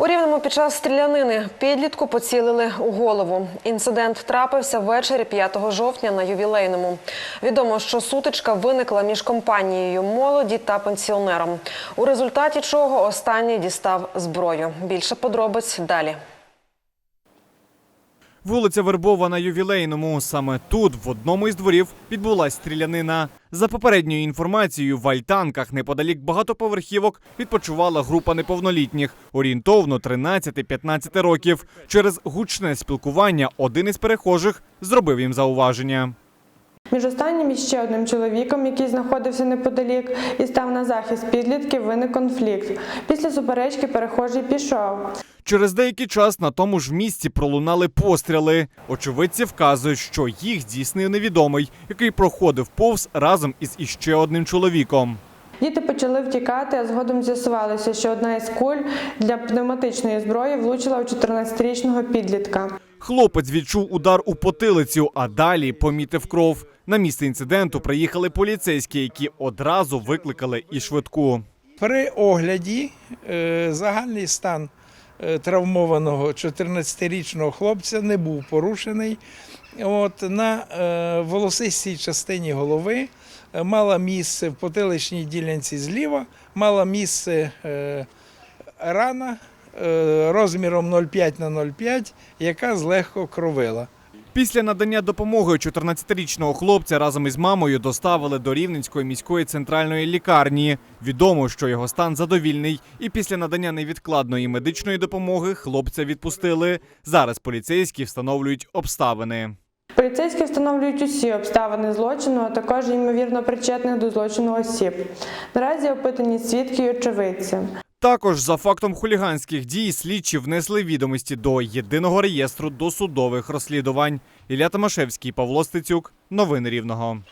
У Рівному під час стрілянини підлітку поцілили у голову. Інцидент трапився ввечері 5 жовтня на ювілейному. Відомо, що сутичка виникла між компанією молоді та пенсіонером. У результаті чого останній дістав зброю. Більше подробиць далі. Вулиця Вербова на ювілейному. Саме тут, в одному із дворів, відбулась стрілянина. За попередньою інформацією, в альтанках неподалік багатоповерхівок відпочивала група неповнолітніх, орієнтовно 13-15 років. Через гучне спілкування один із перехожих зробив їм зауваження. Між останнім і ще одним чоловіком, який знаходився неподалік і став на захист підлітків, виник конфлікт. Після суперечки перехожий пішов. Через деякий час на тому ж місці пролунали постріли. Очевидці вказують, що їх здійснив невідомий, який проходив повз разом із іще одним чоловіком. Діти почали втікати, а згодом з'ясувалося, що одна із куль для пневматичної зброї влучила у 14-річного підлітка. Хлопець відчув удар у потилицю, а далі помітив кров. На місце інциденту приїхали поліцейські, які одразу викликали і швидку. При огляді е, загальний стан травмованого 14-річного хлопця не був порушений. От, на е, волосистій частині голови е, мала місце в потиличній ділянці зліва, мала місце е, рана е, розміром 0,5 на 0,5, яка злегко кровила. Після надання допомоги 14-річного хлопця разом із мамою доставили до Рівненської міської центральної лікарні. Відомо, що його стан задовільний, і після надання невідкладної медичної допомоги хлопця відпустили. Зараз поліцейські встановлюють обставини. Поліцейські встановлюють усі обставини злочину, а також ймовірно причетних до злочину осіб. Наразі опитані свідки й очевидці. Також за фактом хуліганських дій слідчі внесли відомості до єдиного реєстру досудових розслідувань. Ілля Томашевський, Павло Стецюк. Новини Рівного.